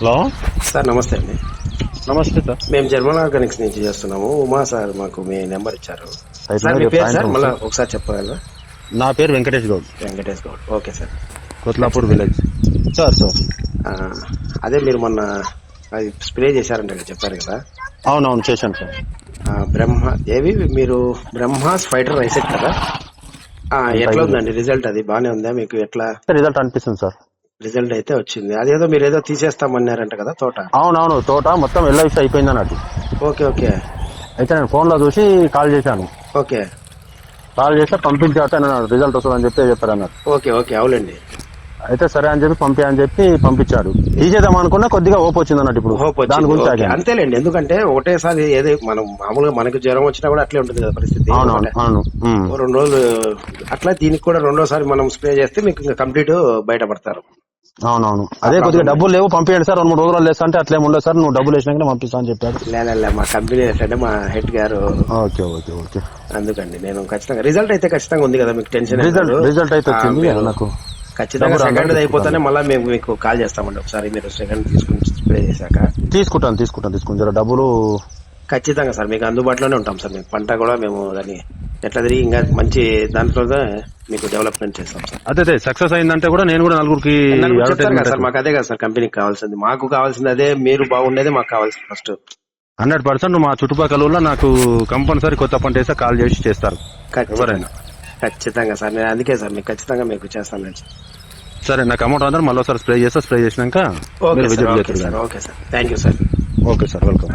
Hello? Sir నమస్తే అండి. నమస్తే సార్. మేము జర్మన్ ఆర్గానిక్స్ నుంచి చేస్తున్నాము. ఉమా సార్ మాకు మీ నెంబర్ ఇచ్చారు. సార్ మీ మీరు పేరు సార్? సాయంత్రం మళ్ళీ ఒకసారి చెప్పగలరా? నా పేరు Venkatesh Goud. Venkatesh Goud. Okay sir. Kothlapur village. Sir sir. అదే మీరు మొన్న అది స్ప్రే చేశారంట కదా చెప్పారు కదా? అవునవును చేశాను సార్. బ్రహ్మ ఏవి? మీరు బ్రహ్మాస్ ఫైటర్ రైసెట్ కదా? ఎట్లా ఉందండి? రిజల్ట్ అది బానే ఉందా? మీకు ఎట్లా? రిజల్ట్ అనిపిస్తుంది సార్. రిజల్ట్ అయితే వచ్చింది. అదేదో మీరు ఏదో తీసేస్తామన్నారంట కదా తోట? అవునవును తోట మొత్తం ఎల్ఐసి అయిపోయింది అన్నట్టు. Okay okay. అయితే నేను ఫోన్లో చూసి కాల్ చేశాను. ఓకే. కాల్ చేస్తే పంపించాక నేను రిజల్ట్ వస్తుందని చెప్పి చెప్పారు అన్నారు ఓకే ఓకే అవునండి. అయితే సరే అని చెప్పి పంపి అని చెప్పి పంపించాడు. తీసేద్దాం అనుకున్నా కొద్దిగా ఓపు వచ్చింది అన్నట్టు ఇప్పుడు. హోప్ దాని గురించి. ఆగాను. అంతేలేండి. ఎందుకంటే ఒకటేసారి ఏదో మనం మామూలుగా మనకు జ్వరం వచ్చినా కూడా అట్లే ఉంటుంది కదా పరిస్థితి. అవును. ఉమ్. ఓ రెండు రోజులు అట్లా దీనికి కూడా రెండోసారి మనం స్ప్రే చేస్తే మీకు ఇంకా కంప్లీట్ బయటపడతారు. అవునవును. అదే కొద్దిగా డబ్బులు లేవు పంపించండి సార్. రెండు మూడు రోజులు వేస్తా అంటే అట్లేం ఉండదు సార్. నువ్వు డబ్బులు వేసినాక పంపిస్తా అని చెప్పాడు లేదలే మా కంపెనీ ఏంటంటే మా హెడ్ గారు. Okay okay okay. అందుకండి నేను ఖచ్చితంగా రిజల్ట్ అయితే ఖచ్చితంగా ఉంది కదా మీకు టెన్షన్ రిజల్ట్ లేదు. రిజల్ట్ అయితే వచ్చింది నాకు. ఖచ్చితంగా సెకండ్ అయిపోతానే మళ్ళీ మేము మీకు కాల్ చేస్తామండి ఒకసారి. మీరు సెకండ్ తీసుకుని స్ప్రే చేశాక. తీసుకుంటాను తీసుకుంటాను తీసుకుంటాను. డబ్బులు ఖచ్చితంగా సార్ మీకు అందుబాటులోనే ఉంటాం సార్. మీకు పంట కూడా మేము దాన్ని ఎట్లా తిరిగి ఇంకా మంచి దాంట్లోనే మీకు డెవలప్మెంట్ చేస్తాం సార్. అదే అదే సక్సెస్ అయిందంటే కూడా నేను కూడా నలుగురికి సార్ మాకు అదే కదా సార్ కంపెనీకి కావాల్సింది. మాకు కావాల్సింది అదే మీరు బాగుండేది మాకు కావాల్సింది ఫస్ట్ హండ్రెడ్ పర్సెంట్ మా చుట్టుపక్కల నాకు కంపల్సరీ కొత్త పంట వేస్తే కాల్ చేసి చేస్తారు. ఎవరైనా. ఖచ్చితంగా సార్ నేను అందుకే సార్ మీకు ఖచ్చితంగా మీకు చేస్తాను నేను. సరే నాకు అమౌంట్ అందరూ మళ్ళీ ఒకసారి స్ప్రే చేస్తా స్ప్రే చేసినాక okay sir thank you sir okay sir. Welcome